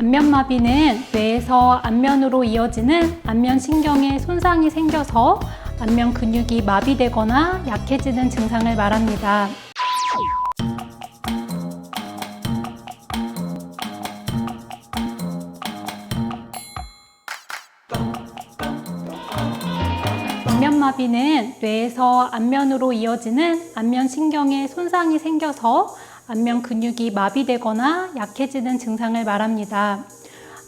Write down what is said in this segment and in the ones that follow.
안면마비는 뇌에서 안면으로 이어지는 안면신경에 손상이 생겨서 안면 근육이 마비되거나 약해지는 증상을 말합니다. 안면마비는 뇌에서 안면으로 이어지는 안면신경에 손상이 생겨서 안면 근육이 마비되거나 약해지는 증상을 말합니다.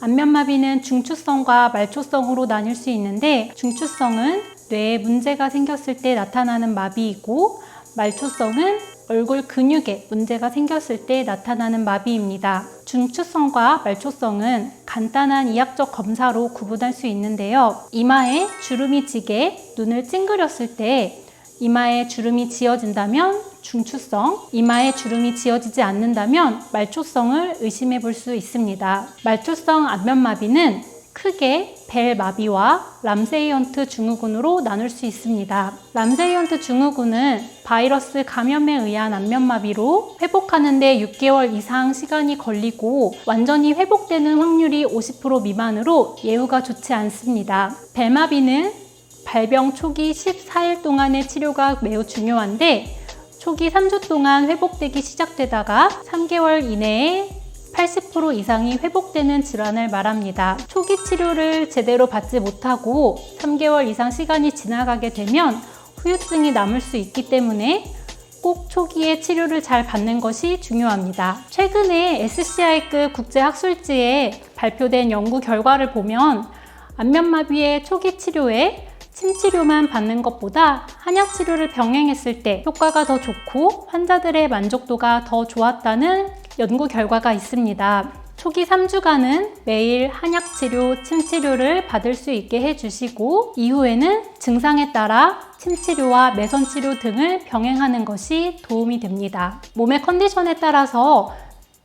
안면마비는 중추성과 말초성으로 나뉠 수 있는데 중추성은 뇌에 문제가 생겼을 때 나타나는 마비이고 말초성은 얼굴 근육에 문제가 생겼을 때 나타나는 마비입니다. 중추성과 말초성은 간단한 이학적 검사로 구분할 수 있는데요. 이마에 주름이 지게 눈을 찡그렸을 때 이마에 주름이 지어진다면 중추성, 이마에 주름이 지어지지 않는다면 말초성을 의심해 볼 수 있습니다. 말초성 안면마비는 크게 벨 마비와 람세이언트 증후군으로 나눌 수 있습니다. 람세이언트 증후군은 바이러스 감염에 의한 안면마비로 회복하는데 6개월 이상 시간이 걸리고 완전히 회복되는 확률이 50% 미만으로 예후가 좋지 않습니다. 벨마비는 발병 초기 14일 동안의 치료가 매우 중요한데 초기 3주 동안 회복되기 시작되다가 3개월 이내에 80% 이상이 회복되는 질환을 말합니다. 초기 치료를 제대로 받지 못하고 3개월 이상 시간이 지나가게 되면 후유증이 남을 수 있기 때문에 꼭 초기에 치료를 잘 받는 것이 중요합니다. 최근에 SCI급 국제학술지에 발표된 연구 결과를 보면 안면마비의 초기 치료에 침치료만 받는 것보다 한약 치료를 병행했을 때 효과가 더 좋고 환자들의 만족도가 더 좋았다는 연구 결과가 있습니다. 초기 3주간은 매일 한약 치료, 침 치료를 받을 수 있게 해주시고 이후에는 증상에 따라 침 치료와 매선 치료 등을 병행하는 것이 도움이 됩니다. 몸의 컨디션에 따라서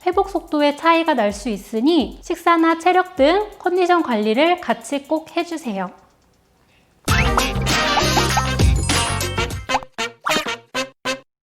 회복 속도의 차이가 날 수 있으니 식사나 체력 등 컨디션 관리를 같이 꼭 해주세요.